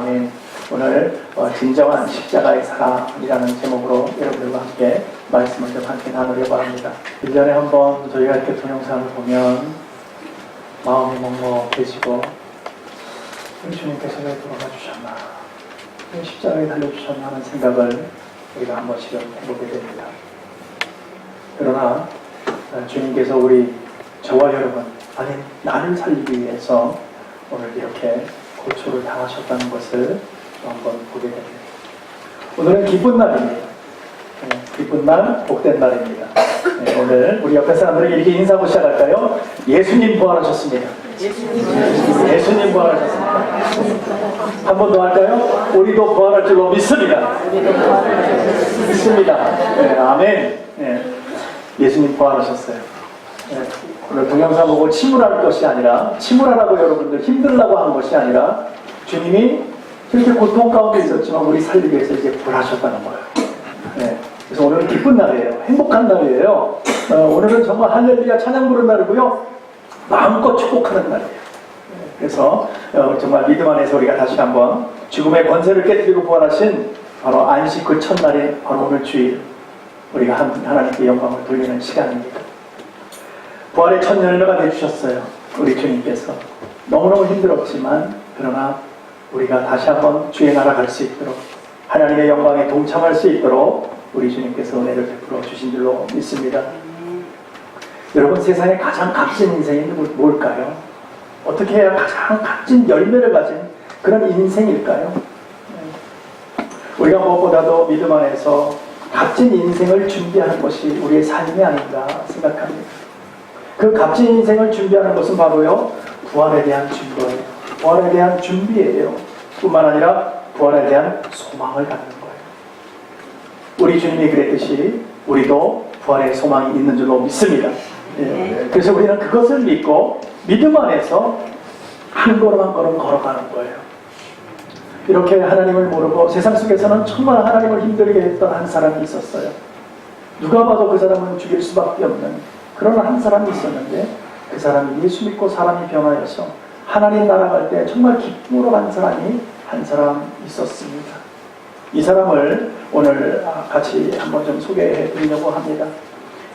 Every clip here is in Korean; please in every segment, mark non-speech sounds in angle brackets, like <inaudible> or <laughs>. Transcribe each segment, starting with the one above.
아멘. 오늘 어, 진정한 십자가의 사랑이라는 제목으로 여러분들과 함께 말씀을 좀 함께 나누려고 합니다. 1년에 한 번 저희가 이렇게 동영상을 보면 마음이 먹먹해지고 주님께서 왜 돌아가 주셨나 왜 십자가에 달려주셨나 하는 생각을 우리가 한 번씩 해보게 됩니다. 그러나 어, 주님께서 우리 저와 여러분 아니 나를 살리기 위해서 오늘 이렇게 고초를 당하셨다는 것을 또 한번 보게 됩니다. 오늘은 기쁜 날입니다. 네, 기쁜 날, 복된 날입니다. 네, 오늘 우리 옆에 사람들에게 이렇게 인사하고 시작할까요? 예수님 부활하셨습니다. 예수님 부활하셨습니다. 한 번 더 할까요? 우리도 부활할 줄로 믿습니다. 믿습니다. 네, 아멘. 네, 예수님 부활하셨어요. 네, 오늘 동영상 보고 침울할 것이 아니라 침울하라고 여러분들 힘들라고 하는 것이 아니라 주님이 이렇게 고통 가운데 있었지만 우리 살리기 위해서 이제 부활하셨다는 거예요. 네, 그래서 오늘은 기쁜 날이에요. 행복한 날이에요. 어, 오늘은 정말 할렐루야 찬양 부르는 날이고요. 마음껏 축복하는 날이에요. 네, 그래서 어, 정말 믿음 안에서 우리가 다시 한번 죽음의 권세를 깨뜨리고 부활하신 바로 안식 그 첫날인 바로 오늘 주일 우리가 한- 하나님께 영광을 돌리는 시간입니다. 부활의 첫 열매가 되주셨어요. 우리 주님께서. 너무너무 힘들었지만, 그러나 우리가 다시 한번 주의 나라 갈 수 있도록, 하나님의 영광에 동참할 수 있도록 우리 주님께서 은혜를 베풀어 주신 줄로 믿습니다. 여러분, 세상에 가장 값진 인생이 뭐- 뭘까요? 어떻게 해야 가장 값진 열매를 가진 그런 인생일까요? 네. 우리가 무엇보다도 믿음 안에서 값진 인생을 준비하는 것이 우리의 삶이 아닌가 생각합니다. 그 값진 인생을 준비하는 것은 바로요 부활에 대한 준비예요. 부활에 대한 준비예요. 뿐만 아니라 부활에 대한 소망을 갖는 거예요. 우리 주님이 그랬듯이 우리도 부활의 소망이 있는 줄로 믿습니다. 예. 그래서 우리는 그것을 믿고 믿음 안에서 한 걸음 한 걸음 걸어가는 거예요. 이렇게 하나님을 모르고 세상 속에서는 정말 하나님을 힘들게 했던 한 사람이 있었어요. 누가 봐도 그 사람은 죽일 수밖에 없는 그런 한 사람이 있었는데 그 사람이 예수 믿고 사람이 변하여서 하나님 나라 갈 때 정말 기쁨으로 간 사람이 한 사람 있었습니다. 이 사람을 오늘 같이 한번 좀 소개해 드리려고 합니다.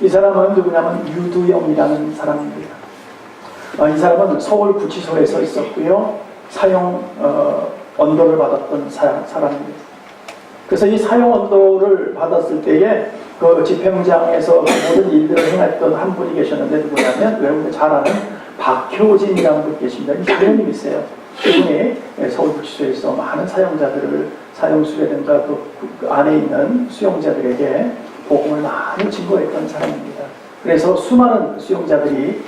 이 사람은 누구냐면 유두영이라는 사람입니다. 어, 이 사람은 서울 구치소에서 있었고요. 사형 어, 언도를 받았던 사, 사람입니다. 그래서 이 사형 언도를 받았을 때에 그 집행장에서 모든 일들을 행했던 한 분이 계셨는데 누구냐면 여러분들 잘 아는 박효진이라는 분이 계십니다. 이 사장님이세요. 이분이 서울구치소에서 많은 사형자들을 사형수레든가 또그 안에 있는 수용자들에게 복음을 많이 증거했던 사람입니다. 그래서 수많은 수용자들이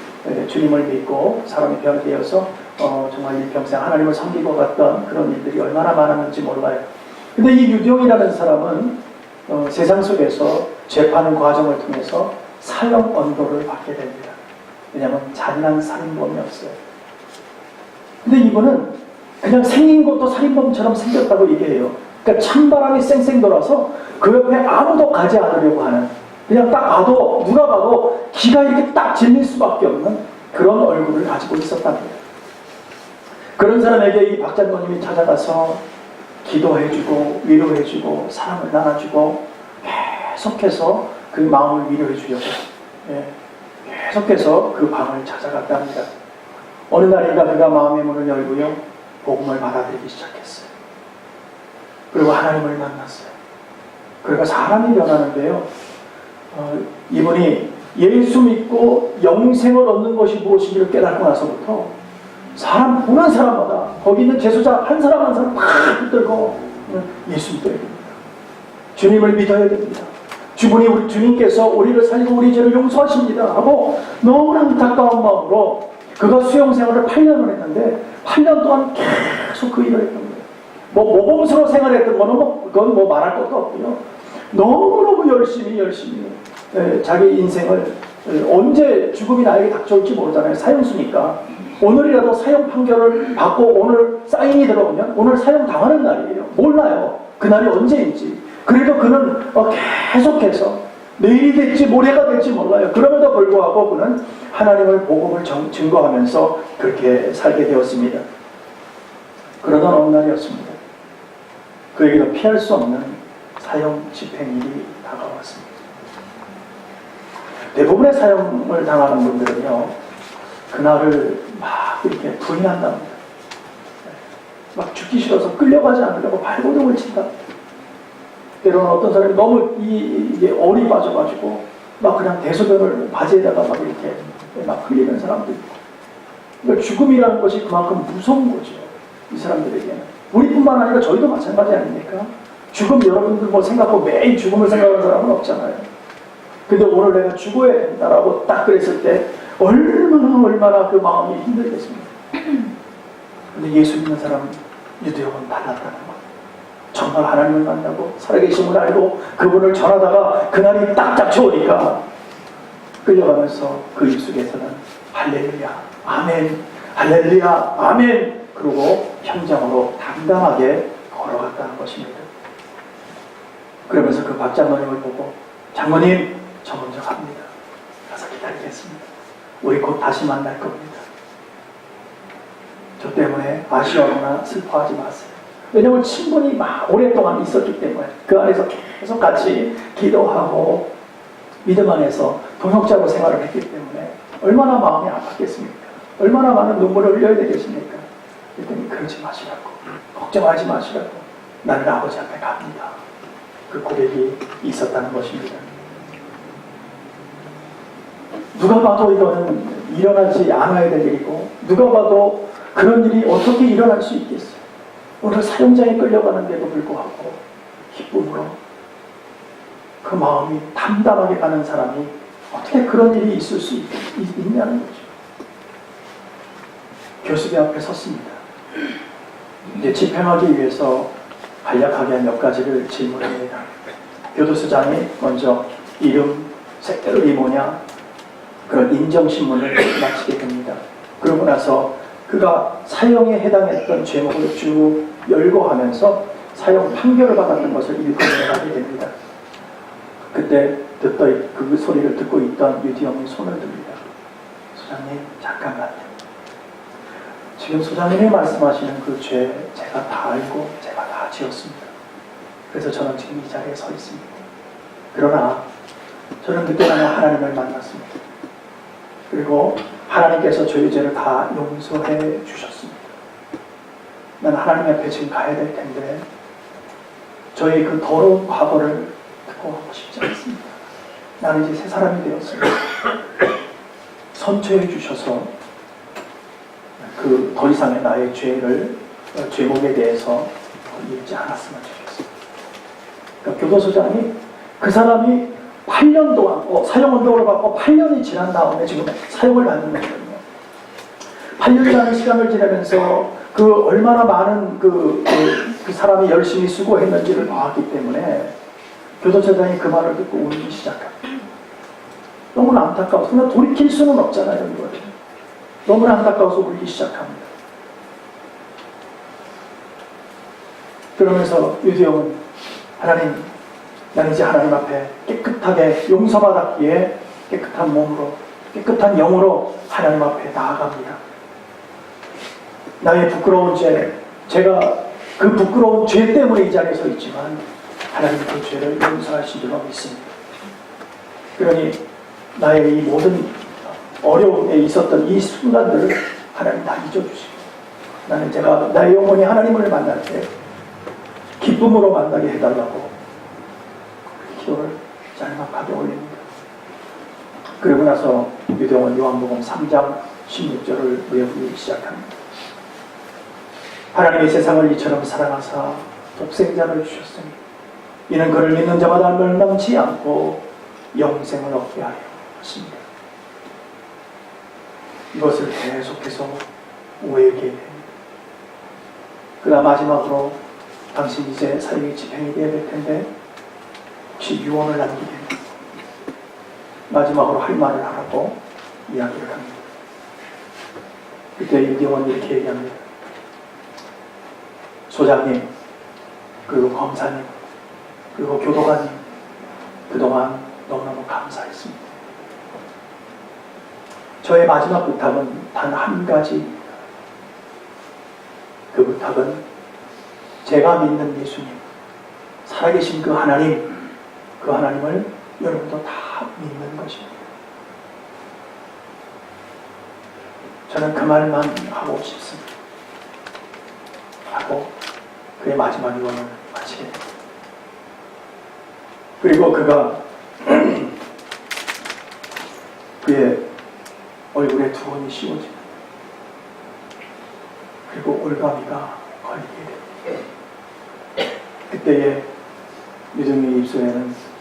주님을 믿고 사람이 변되어서 어, 정말 일평생 하나님을 섬기고 갔던 그런 일들이 얼마나 많았는지 몰라요. 근데 이 유경이라는 사람은 어, 세상 속에서 재판의 과정을 통해서 사형 언도를 받게 됩니다. 왜냐하면 잔인한 살인범이었어요. 근데 이분은 그냥 생긴 것도 살인범처럼 생겼다고 얘기해요. 그러니까 찬바람이 쌩쌩 돌아서 그 옆에 아무도 가지 않으려고 하는 그냥 딱 봐도 누가 봐도 기가 이렇게 딱 질릴 수밖에 없는 그런 얼굴을 가지고 있었답니다. 그런 사람에게 이 박장로님이 찾아가서 기도해주고 위로해주고 사랑을 나눠주고 계속해서 그 마음을 위로해주려고 예, 계속해서 그 방을 찾아갔다 합니다. 어느 날인가 그가 마음의 문을 열고요 복음을 받아들이기 시작했어요. 그리고 하나님을 만났어요. 그러니까 사람이 변하는데요. 어, 이분이 예수 믿고 영생을 얻는 것이 무엇인지를 깨닫고 나서부터 사람 보는 사람마다 거기 있는 제수자 한 사람 한 사람 막 붙들고 예수 믿어야 됩니다. 주님을 믿어야 됩니다. 주분이 우리 주님께서 우리를 살리고 우리 죄를 용서하십니다 하고 너무나 안타까운 마음으로 그가 수용 생활을 8년을 했는데 8년 동안 계속 그 일을 했던 거예요. 뭐 모범스러워 생활했던 거는 뭐 그건 뭐 말할 것도 없고요. 너무너무 열심히 열심히 에, 자기 인생을 에, 언제 죽음이 나에게 닥쳐올지 모르잖아요. 사형수니까. 오늘이라도 사형 판결을 받고 오늘 사인이 들어오면 오늘 사형 당하는 날이에요. 몰라요. 그날이 언제인지. 그래도 그는 어, 계속해서 내일이 될지 모레가 될지 몰라요. 그럼에도 불구하고 그는 하나님을 복음을 정- 증거하면서 그렇게 살게 되었습니다. 그러던 어느 날이었습니다. 그에게도 피할 수 없는 사형 집행일이 다가왔습니다. 대부분의 사형을 당하는 분들은요, 그날을 막 이렇게 부인한답니다. 막 죽기 싫어서 끌려가지 않으려고 발버둥을 친다. 때로는 어떤 사람이 너무 이, 이게 얼이 빠져가지고 막 그냥 대소변을 바지에다가 막 이렇게 막 흘리는 사람도 있고. 그러니까 죽음이라는 것이 그만큼 무서운 거죠. 이 사람들에게는. 우리뿐만 아니라 저희도 마찬가지 아닙니까? 죽음 여러분들 뭐 생각하고 매일 죽음을 생각하는 사람은 없잖아요. 근데 오늘 내가 죽어야 된다라고 딱 그랬을 때 얼마나 얼마나 그 마음이 힘들겠습니까? 근데 예수 믿는 사람 유대형은 달랐다는 거. 정말 하나님을 만나고 살아계심을 알고 그분을 전하다가 그날이 딱 닥쳐오니까 끌려가면서 그 입속에서는 할렐루야, 아멘, 할렐루야, 아멘. 그러고 현장으로 당당하게 걸어갔다는 것입니다. 그러면서 그 박장로님을 보고 장모님 저 먼저 갑니다. 가서 기다리겠습니다. 우리 곧 다시 만날 겁니다. 저 때문에 아쉬워하거나 슬퍼하지 마세요. 왜냐하면 친분이 막 오랫동안 있었기 때문에 그 안에서 계속 같이 기도하고 믿음 안에서 동역자로 생활을 했기 때문에 얼마나 마음이 아팠겠습니까? 얼마나 많은 눈물을 흘려야 되겠습니까? 그랬더니 그러지 마시라고 걱정하지 마시라고 나는 아버지 앞에 갑니다. 그 고백이 있었다는 것입니다. 누가 봐도 이거는 일어나지 않아야 될 일이고 누가 봐도 그런 일이 어떻게 일어날 수 있겠어요? 오늘 사용장에 끌려가는데도 불구하고 기쁨으로 그 마음이 담담하게 가는 사람이 어떻게 그런 일이 있을 수 있, 있냐는 거죠. 교수비 앞에 섰습니다. 이제 집행하기 위해서 간략하게 몇 가지를 질문합니다. 교도소장이 먼저 이름, 색깔이 뭐냐 그런 인정신문을 마치게 됩니다. 그러고 나서 그가 사형에 해당했던 제목을 쭉 열고 하면서 사형 판결을 받았던 것을 읽어내가게 됩니다. 그때 듣던 그 소리를 듣고 있던 유디엄이 손을 듭니다. 소장님 잠깐만요. 지금 소장님이 말씀하시는 그 죄 제가 다 알고 제가 다 지었습니다. 그래서 저는 지금 이 자리에 서 있습니다. 그러나 저는 그때는 하나님을 만났습니다. 그리고 하나님께서 저희 죄를 다 용서해 주셨습니다. 난 하나님 앞에 지금 가야 될 텐데 저희 그 더러운 과거를 듣고 하고 싶지 않습니다. 나는 이제 새 사람이 되었습니다. 선처해 주셔서 그 더 이상의 나의 죄를 어, 죄목에 대해서 읽지 않았으면 좋겠습니다. 그러니까 교도소장이 그 사람이 8년 동안 어, 사형운동을 받고 8년이 지난 다음에 지금 사형을 받는 거거든요. 8년이라는 시간을 지나면서 그 얼마나 많은 그, 그, 그 사람이 열심히 수고했는지를 봤기 때문에 교도소장이 그 말을 듣고 울기 시작합니다. 너무나 안타까워서 그냥 돌이킬 수는 없잖아요. 이거를. 너무나 안타까워서 울기 시작합니다. 그러면서 유대영은 하나님 나는 이제 하나님 앞에 깨끗하게 용서받았기에 깨끗한 몸으로 깨끗한 영으로 하나님 앞에 나아갑니다. 나의 부끄러운 죄, 제가 그 부끄러운 죄 때문에 이 자리에 서 있지만 하나님 그 죄를 용서하신 줄 믿습니다. 그러니 나의 이 모든 어려움에 있었던 이 순간들을 하나님 다 잊어주시고 나는 제가 나의 영혼이 하나님을 만날 때 기쁨으로 만나게 해달라고 기도를 짤막하게 올립니다. 그리고 나서 유대원 요한복음 3장 16절을 외우기 시작합니다. 하나님의 세상을 이처럼 사랑하사 독생자를 주셨으니 이는 그를 믿는 자마다 멸망치 않고 영생을 얻게 하려 하십니다. 이것을 계속해서 우에게 됩니다. 그다음 마지막으로 당신 이제 사형이 집행이 돼야 될 텐데 혹시 유언을 남기게 마지막으로 할 말을 하라고 이야기를 합니다. 그때 유대원이 이렇게 얘기합니다. 소장님, 그리고 검사님, 그리고 교도관님, 그동안 너무너무 감사했습니다. 저의 마지막 부탁은 단 한 가지입니다. 그 부탁은 제가 믿는 예수님, 살아계신 그 하나님, 그 하나님을 여러분도 다 믿는 것입니다. 저는 그 말만 하고 싶습니다. 하고 그의 마지막 유언을 마치게 됩니다. 그리고 그가 <clears throat> 그의 얼굴에 두건이 씌워집니다. 그리고 올가미가 걸리게 됩니다. 그때의 유등의 입술에는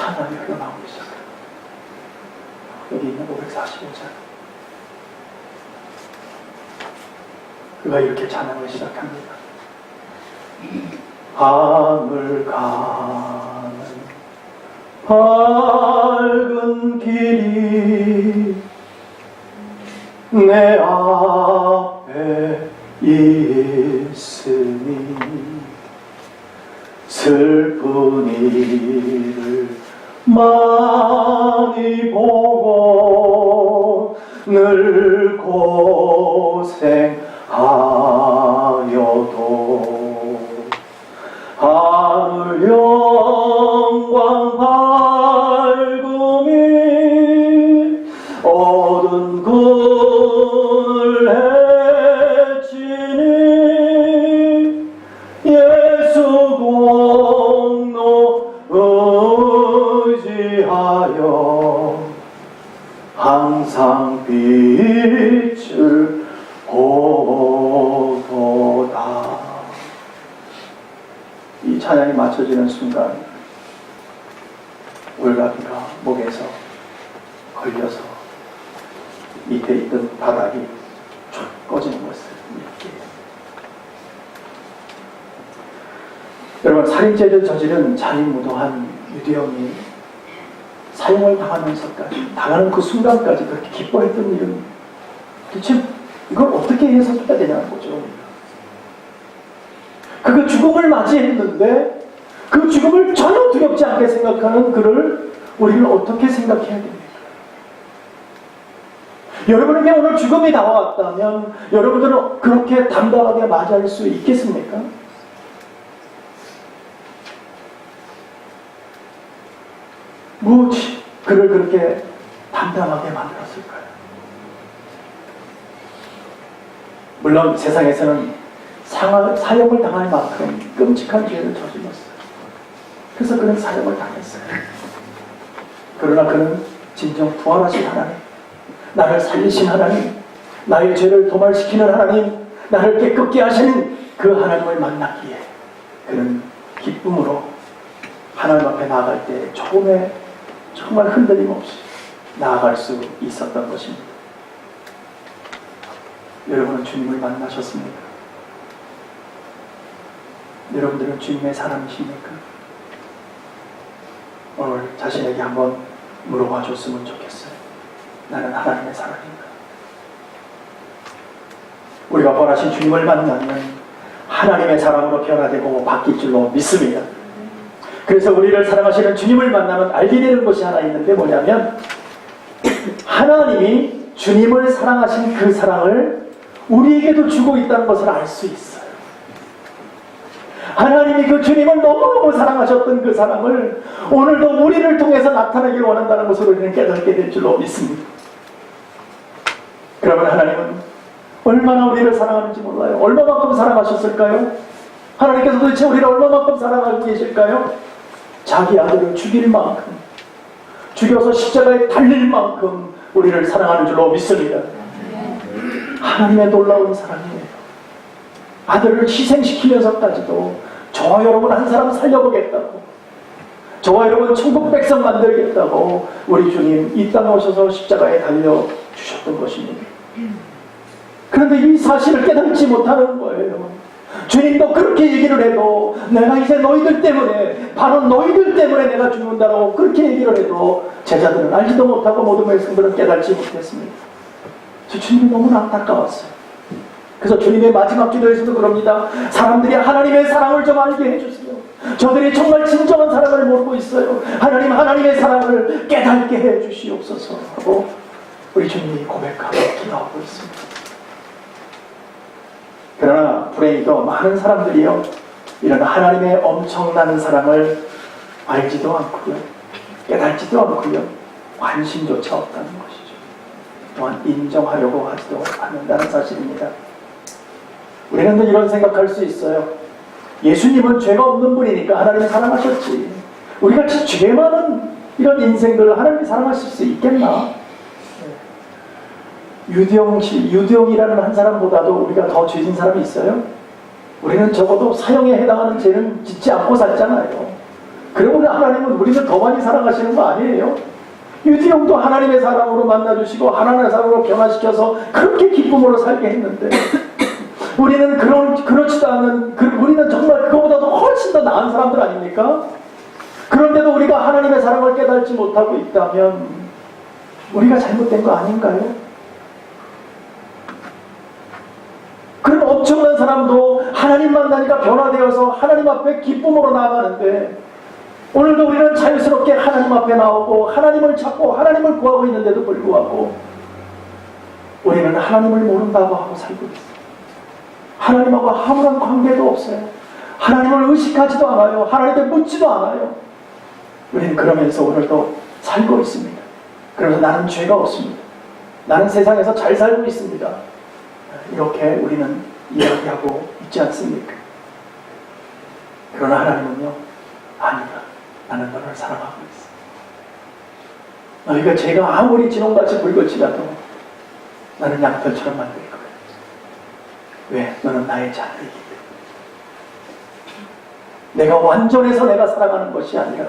찬양이 흘러나오기 시작합니다. 여기 있는 545장. 그가 이렇게 찬양을 시작합니다. 하늘 가는 밝은 길이 내 앞에 있으니 슬픈 일을 많이 보고 늘 고생하 살인죄를 저지른 잔인무도한 유대영이 사형을 당하면서까지 당하는 그 순간까지 그렇게 기뻐했던 일은 도대체 이걸 어떻게 해석해야 되냐는 거죠. 그가 죽음을 맞이했는데 그 죽음을 전혀 두렵지 않게 생각하는 그를 우리는 어떻게 생각해야 됩니까? 여러분에게 오늘 죽음이 다가왔다면 여러분들은 그렇게 담담하게 맞이할 수 있겠습니까? 무엇이 그를 그렇게 담담하게 만들었을까요? 물론 세상에서는 사형을 당할 만큼 끔찍한 죄를 저질렀어요. 그래서 그는 사형을 당했어요. 그러나 그는 진정 부활하신 하나님, 나를 살리신 하나님, 나의 죄를 도말시키는 하나님, 나를 깨끗게 하시는 그 하나님을 만났기에 그는 기쁨으로 하나님 앞에 나아갈 때 조금의 정말 흔들림 없이 나아갈 수 있었던 것입니다. 여러분은 주님을 만나셨습니까? 여러분들은 주님의 사람이십니까? 오늘 자신에게 한번 물어봐 줬으면 좋겠어요. 나는 하나님의 사람인가? 우리가 벌하신 주님을 만나면 하나님의 사람으로 변화되고 바뀔 줄로 믿습니다. 그래서 우리를 사랑하시는 주님을 만나면 알게 되는 것이 하나 있는데 뭐냐면 <clears throat> 하나님이 주님을 사랑하신 그 사랑을 우리에게도 주고 있다는 것을 알 수 있어요. 하나님이 그 주님을 너무너무 사랑하셨던 그 사랑을 오늘도 우리를 통해서 나타내길 원한다는 것을 우리는 깨닫게 될 줄로 믿습니다. 그러면 하나님은 얼마나 우리를 사랑하는지 몰라요. 얼마만큼 사랑하셨을까요? 하나님께서 도대체 우리를 얼마만큼 사랑하고 계실까요? 자기 아들을 죽일 만큼 죽여서 십자가에 달릴 만큼 우리를 사랑하는 줄로 믿습니다. 하나님의 놀라운 사랑이에요. 아들을 희생시키면서까지도 저와 여러분 한 사람 살려보겠다고 저와 여러분 천국 백성 만들겠다고 우리 주님 이 땅에 오셔서 십자가에 달려 주셨던 것입니다. 그런데 이 사실을 깨닫지 못하는 거예요. 주님도 그렇게 얘기를 해도 내가 이제 너희들 때문에 바로 너희들 때문에 내가 죽는다고 그렇게 얘기를 해도 제자들은 알지도 못하고 모든 말씀들은 깨닫지 못했습니다. 저 주님이 너무나 안타까웠어요. 그래서 주님의 마지막 기도에서도 그럽니다. 사람들이 하나님의 사랑을 좀 알게 해주세요. 저들이 정말 진정한 사랑을 모르고 있어요. 하나님 하나님의 사랑을 깨닫게 해주시옵소서 하고 우리 주님이 고백하고 기도하고 있습니다. 그러나 불행히도 많은 사람들이요 이런 하나님의 엄청난 사랑을 알지도 않고요. 깨닫지도 않고요. 관심조차 없다는 것이죠. 또한 인정하려고 하지도 않는다는 사실입니다. 우리는 또 이런 생각할 수 있어요. 예수님은 죄가 없는 분이니까 하나님이 사랑하셨지. 우리가 죄 많은 이런 인생들을 하나님이 사랑하실 수 있겠나? 유대영 씨, 유대영이라는 한 사람보다도 우리가 더 죄진 사람이 있어요? 우리는 적어도 사형에 해당하는 죄는 짓지 않고 살잖아요. 그러면 하나님은 우리를 더 많이 사랑하시는 거 아니에요? 유대영도 하나님의 사랑으로 만나주시고 하나님의 사랑으로 변화시켜서 그렇게 기쁨으로 살게 했는데 <clears throat> 우리는 그런 그렇지도 않은 그, 우리는 정말 그거보다도 훨씬 더 나은 사람들 아닙니까? 그런데도 우리가 하나님의 사랑을 깨닫지 못하고 있다면 우리가 잘못된 거 아닌가요? 그런 엄청난 사람도 하나님 만나니까 변화되어서 하나님 앞에 기쁨으로 나가는데 오늘도 우리는 자유스럽게 하나님 앞에 나오고 하나님을 찾고 하나님을 구하고 있는데도 불구하고 우리는 하나님을 모른다고 하고 살고 있어요. 하나님하고 아무런 관계도 없어요. 하나님을 의식하지도 않아요. 하나님께 묻지도 않아요. 우리는 그러면서 오늘도 살고 있습니다. 그래서 나는 죄가 없습니다. 나는 세상에서 잘 살고 있습니다. 이렇게 우리는 이야기하고 있지 않습니까? 그러나 하나님은요, 아니다. 나는 너를 사랑하고 있어. 너희가 죄가 아무리 진홍같이 붉을지라도 나는 양털처럼 만들 거야. 왜? 너는 나의 자녀이기 때문에. 내가 완전해서 내가 사랑하는 것이 아니라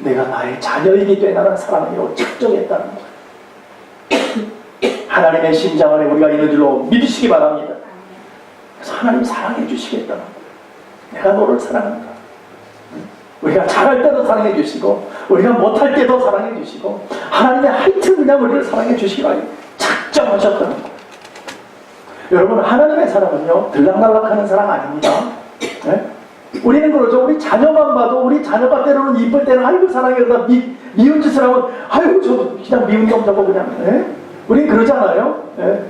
내가 나의 자녀이기 때문에 나는 사랑하기로 작정했다는 거야. 하나님의 심장 안에 우리가 있는 줄로 믿으시기 바랍니다. 그래서 하나님 사랑해 주시겠다는 거예요. 내가 너를 사랑한다. 우리가 잘할 때도 사랑해 주시고 우리가 못할 때도 사랑해 주시고 하나님의 하여튼 그냥 우리를 사랑해 주시기로 작정하셨다는 거예요. 여러분 하나님의 사랑은요 들락날락하는 사랑 아닙니다. 네? 우리는 그러죠. 우리 자녀만 봐도 우리 자녀가 때로는 이쁠 때는 아이고 사랑해 그러다 미, 미운 짓을 하면 아이고 저 그냥 미운 놈 저거 그냥 네? 우린 그러잖아요. 네?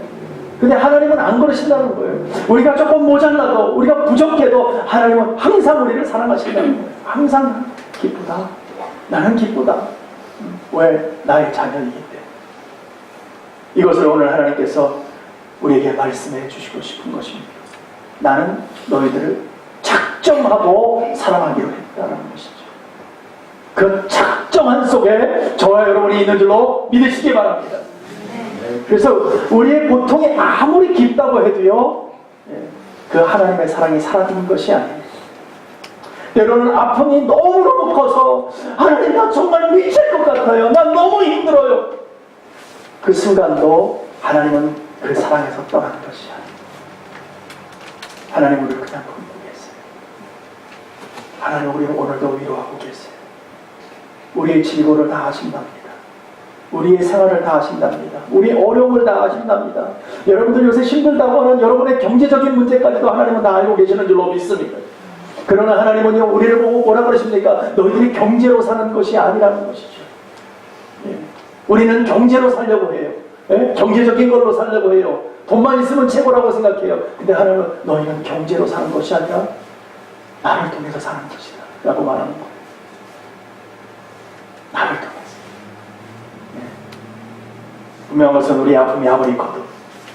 근데 하나님은 안 그러신다는 거예요. 우리가 조금 모자라도 우리가 부족해도 하나님은 항상 우리를 사랑하신다는 거예요. 항상 기쁘다. 나는 기쁘다. 음, 왜? 나의 자녀이기 때문에. 이것을 오늘 하나님께서 우리에게 말씀해 주시고 싶은 것입니다. 나는 너희들을 작정하고 사랑하기로 했다는 것이죠. 그 작정한 속에 저와 여러분이 있는 줄로 믿으시기 바랍니다. 그래서 우리의 고통이 아무리 깊다고 해도요, 예, 그 하나님의 사랑이 사라지는 것이 아닙니다. 때로는 아픔이 너무너무 커서 하나님 나 정말 미칠 것 같아요. 난 너무 힘들어요. 그 순간도 하나님은 그 사랑에서 떠나는 것이 아닙니다. 하나님 우리를 그냥 품고 계세요. 하나님 우리를 오늘도 위로하고 계세요. 우리의 질고를 다 하신답니다. 우리의 생활을 다 하신답니다. 우리의 어려움을 다 하신답니다. 여러분들 요새 힘들다고 하는 여러분의 경제적인 문제까지도 하나님은 다 알고 계시는 줄로 믿습니다. 그러나 하나님은요, 우리를 보고 뭐라 그러십니까? 너희들이 경제로 사는 것이 아니라는 것이죠. 예. 우리는 경제로 살려고 해요. 예? 경제적인 걸로 살려고 해요. 돈만 있으면 최고라고 생각해요. 근데 하나님은 너희는 경제로 사는 것이 아니라 나를 통해서 사는 것이다. 라고 말하는 거예요. 나를 통해서. 분명한 것은 우리의 아픔이 아무리 커도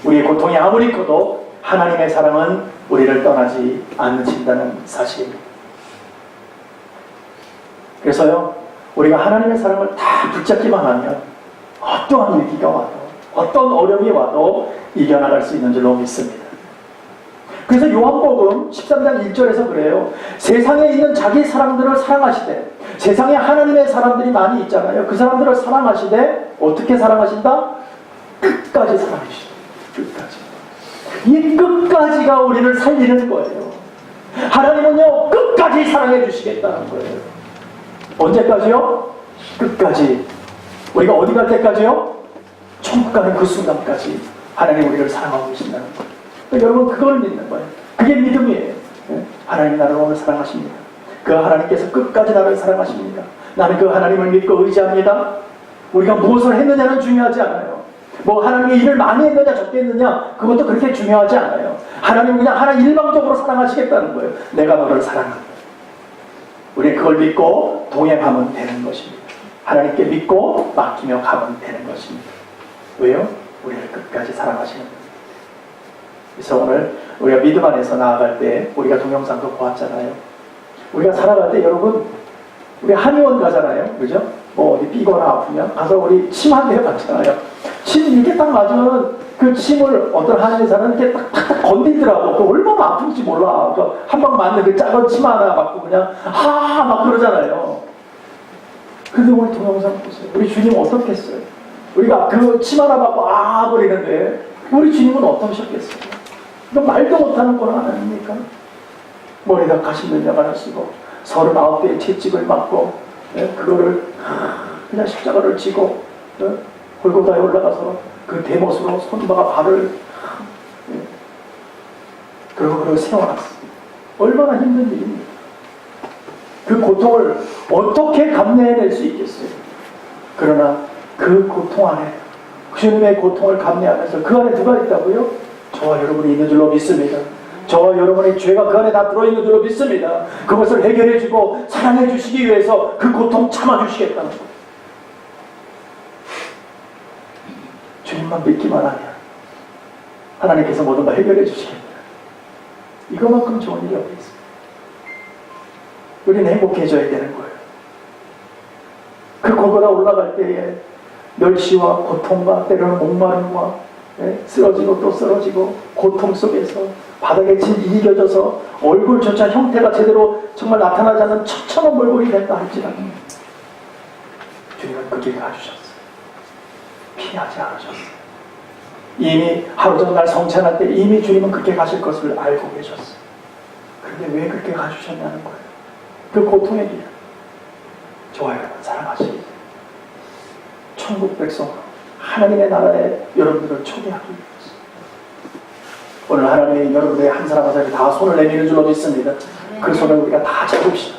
우리의 고통이 아무리 커도 하나님의 사랑은 우리를 떠나지 않으신다는 사실입니다. 그래서요, 우리가 하나님의 사랑을 다 붙잡기만 하면 어떠한 위기가 와도 어떤 어려움이 와도 이겨나갈 수 있는 줄로 믿습니다. 그래서 요한복음 13장 1절에서 그래요. 세상에 있는 자기 사람들을 사랑하시되 세상에 하나님의 사람들이 많이 있잖아요. 그 사람들을 사랑하시되 어떻게 사랑하신다? 끝까지 사랑하시다. 끝까지. 이 끝까지가 우리를 살리는 거예요. 하나님은요, 끝까지 사랑해 주시겠다는 거예요. 언제까지요? 끝까지. 우리가 어디 갈 때까지요? 천국 가는 그 순간까지 하나님 우리를 사랑하고 계신다는 거예요. 그러니까 여러분, 그걸 믿는 거예요. 그게 믿음이에요. 예? 하나님 나를 오늘 사랑하십니다. 그 하나님께서 끝까지 나를 사랑하십니다. 나는 그 하나님을 믿고 의지합니다. 우리가 무엇을 했느냐는 중요하지 않아요. 뭐 하나님의 일을 많이 했느냐 적게 했느냐 그것도 그렇게 중요하지 않아요. 하나님 그냥 하나 일방적으로 사랑하시겠다는 거예요. 내가 너를 사랑한다. 우리 그걸 믿고 동행하면 되는 것입니다. 하나님께 믿고 맡기며 가면 되는 것입니다. 왜요? 우리를 끝까지 사랑하시는 거예요. 그래서 오늘 우리가 믿음 안에서 나아갈 때 우리가 동영상도 보았잖아요. 우리가 살아갈 때 여러분 우리 한의원 가잖아요. 그죠? 뭐 어디 삐거나 아프면 가서 우리 침 한대 맞잖아요. 침 이렇게 딱 맞으면 그 침을 어떤 한의사는 이렇게 딱딱 건들더라고. 그 얼마나 아픈지 몰라. 그 한 방 맞는 그 작은 침 하나 맞고 그냥 하 막 그러잖아요. 근데 우리 동영상 보세요. 우리 주님 어떻게 했어요? 우리가 그 침 하나 맞고 아 버리는데 우리 주님은 어떠셨겠어요? 너 말도 못하는 건 아닙니까? 머리가 가시면장을 쓰고 서른아홉 개의 채찍을 맞고 예, 그거를 그냥 십자가를 지고 예, 골고다에 올라가서 그 대못으로 손바가 발을 예, 그리고 그걸 세워놨어. 얼마나 힘든 일입니까? 그 고통을 어떻게 감내해낼 수 있겠어요? 그러나 그 고통 안에 주님의 고통을 감내하면서 그 안에 누가 있다고요? 저와 여러분이 있는 줄로 믿습니다. 저와 여러분의 죄가 그 안에 다 들어있는 줄로 믿습니다. 그것을 해결해주고 사랑해주시기 위해서 그 고통 참아주시겠다는 거. 주님만 믿기만 하면 하나님께서 모든 걸 해결해 주시겠다. 이거만큼 좋은 일이 어디 있습니까? 우리는 행복해져야 되는 거예요. 그 고거다 올라갈 때에 멸시와 고통과 때로는 목마름과 예, 쓰러지고 또 쓰러지고 고통 속에서 바닥에 진 이겨져서 얼굴조차 형태가 제대로 정말 나타나지 않는 처참한 몰골이 된다 할지라도 주님은 그 길 가주셨어요. 피하지 않으셨어요. 이미 하루 전날 성찬할 때 이미 주님은 그렇게 가실 것을 알고 계셨어요. 그런데 왜 그렇게 가주셨냐는 거예요. 그 고통의 길. 저와 여러분 사랑하시기 천국 백성 하나님의 나라에 여러분들을 초대하기 위해서 오늘 하나님이 여러분의 한 사람 한 사람이 다 손을 내미는 줄로 믿습니다. 그 손을 우리가 다 잡읍시다.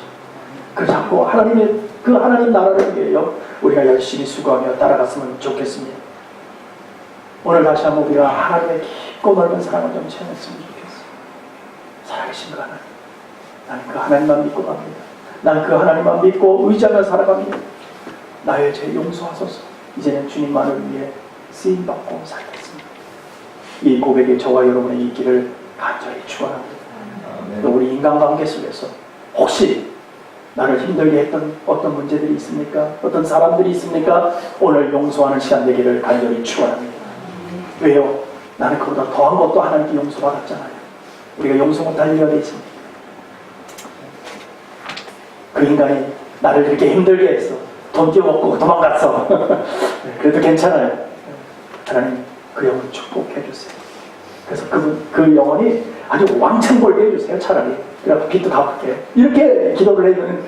그 잡고 하나님의 그 하나님 나라를 위하여 우리가 열심히 수고하며 따라갔으면 좋겠습니다. 오늘 다시 한번 우리가 하나님의 깊고 넓은 사랑을 좀 체험했으면 좋겠어요. 살아계신 그 하나님. 나는 그 하나님만 믿고 갑니다. 나는 그 하나님만 믿고 의지하며 살아갑니다. 나의 죄 용서하소서. 이제는 주님만을 위해 쓰임받고 살겠습니다. 이 고백에 저와 여러분의 있기를 간절히 축원합니다. 또 우리 인간관계 속에서 혹시 나를 힘들게 했던 어떤 문제들이 있습니까? 어떤 사람들이 있습니까? 오늘 용서하는 시간 되기를 간절히 축원합니다. 왜요? 나는 그보다 더한 것도 하나님께 용서받았잖아요. 우리가 용서 못할 일이 어디 있습니까? 그 인간이 나를 그렇게 힘들게 했어. 돈 띄워먹고 도망갔어. 네, <laughs> 그래도 괜찮아요. 하나님 그 영혼 축복해 주세요. 그래서 그, 그 영혼이 아주 왕창 벌게 해주세요. 차라리. 그래서 빚도 갚을게. 이렇게 기도를 해주면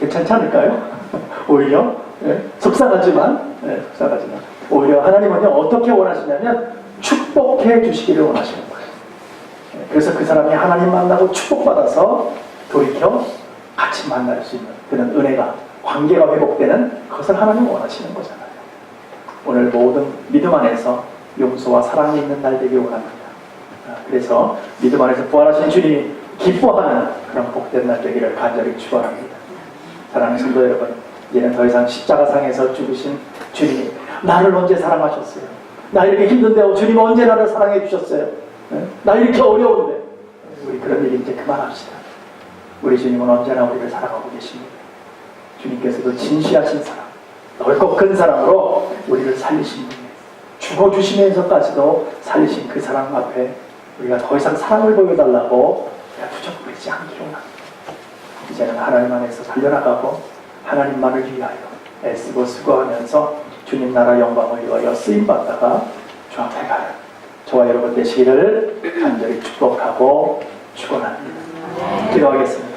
괜찮지 않을까요? <laughs> 오히려 예, 속상하지만 예, 속상하지만 오히려 하나님은요 어떻게 원하시냐면 축복해 주시기를 원하시는 거예요. 예, 그래서 그 사람이 하나님 만나고 축복받아서 돌이켜 같이 만날 수 있는 그런 은혜가 관계가 회복되는 그것을 하나님 원하시는 거잖아요. 오늘 모든 믿음 안에서 용서와 사랑이 있는 날 되길 원합니다. 아, 그래서 믿음 안에서 부활하신 주님이 기뻐하는 그런 복된 날 되기를 간절히 축원합니다. 사랑하는 성도 여러분, 이제는 더 이상 십자가상에서 죽으신 주님이 나를 언제 사랑하셨어요? 나 이렇게 힘든데 어, 주님 언제 나를 사랑해 주셨어요? 예? 나 이렇게 어려운데 우리 그런 얘기 이제 그만합시다. 우리 주님은 언제나 우리를 사랑하고 계십니다. 주님께서도 진시하신 사랑, 넓고 큰 사랑으로 우리를 살리신 분이에요. 죽어주시면서까지도 살리신 그 사랑 앞에 우리가 더 이상 사랑을 보여달라고 부족부리지 않기로 합니다. 이제는 하나님 안에서 달려나가고 하나님만을 위하여 애쓰고 수고하면서 주님 나라 영광을 위하여 쓰임 받다가 주 앞에 가는 저와 여러분 되시기를 간절히 축복하고 축원합니다. 기도하겠습니다.